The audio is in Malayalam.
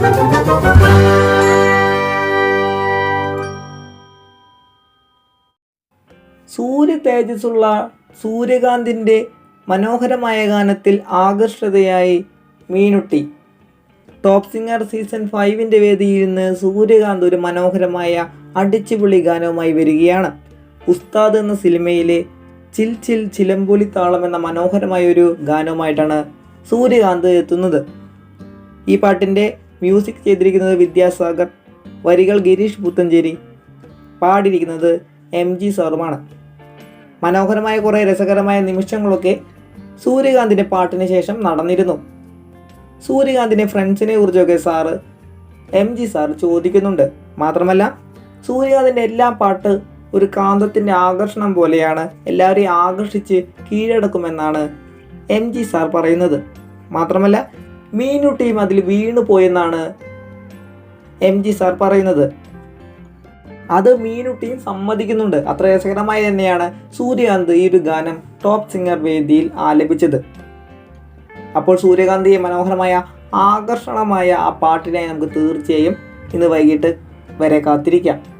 സൂര്യ തേജസ്സുള്ള സൂര്യകാന്തിന്റെ മനോഹരമായ ഗാനത്തിൽ ആകർഷതയായി മീനുട്ടി. ടോപ്പ് സിംഗർ സീസൺ ഫൈവിന്റെ വേദിയിൽ നിന്ന് സൂര്യകാന്ത് ഒരു മനോഹരമായ അടിച്ചുപൊളി ഗാനവുമായി വരികയാണ്. ഉസ്താദ് എന്ന സിനിമയിലെ ചിൽ ചിൽ ചിലമ്പൊലി താളം എന്ന മനോഹരമായ ഒരു ഗാനവുമായിട്ടാണ് സൂര്യകാന്ത് എത്തുന്നത്. ഈ പാട്ടിന്റെ മ്യൂസിക് ചെയ്തിരിക്കുന്നത് വിദ്യാസാഗർ വരികൾ ഗിരീഷ് പുത്തഞ്ചേരി പാടിയിരിക്കുന്നത് എം ജി സാറുമാണ്. മനോഹരമായ കുറേ രസകരമായ നിമിഷങ്ങളൊക്കെ സൂര്യകാന്തിന്റെ പാട്ടിന് ശേഷം നടന്നിരുന്നു. സൂര്യകാന്തിന്റെ ഫ്രണ്ട്സിനെ കുറിച്ചൊക്കെ സാറ് എം ജി സാർ ചോദിക്കുന്നുണ്ട്. മാത്രമല്ല സൂര്യകാന്തിന്റെ എല്ലാ പാട്ട് ഒരു കാന്തത്തിന്റെ ആകർഷണം പോലെയാണ് എല്ലാവരെയും ആകർഷിച്ച് കീഴടക്കുമെന്നാണ് എം ജി സാർ പറയുന്നത്. മാത്രമല്ല മീനുട്ടിയും അതിൽ വീണു പോയെന്നാണ് എം ജി സാർ പറയുന്നത്. അത് മീനു ടീം സമ്മതിക്കുന്നുണ്ട്. അത്ര രസകരമായി തന്നെയാണ് സൂര്യകാന്ത് ഈ ഒരു ഗാനം ടോപ്പ് സിംഗർ വേദിയിൽ ആലപിച്ചത്. അപ്പോൾ സൂര്യകാന്തിയെ മനോഹരമായ ആകർഷണമായ ആ പാട്ടിനായി നമുക്ക് തീർച്ചയായും ഇന്ന് വൈകിട്ട് വരെ കാത്തിരിക്കാം.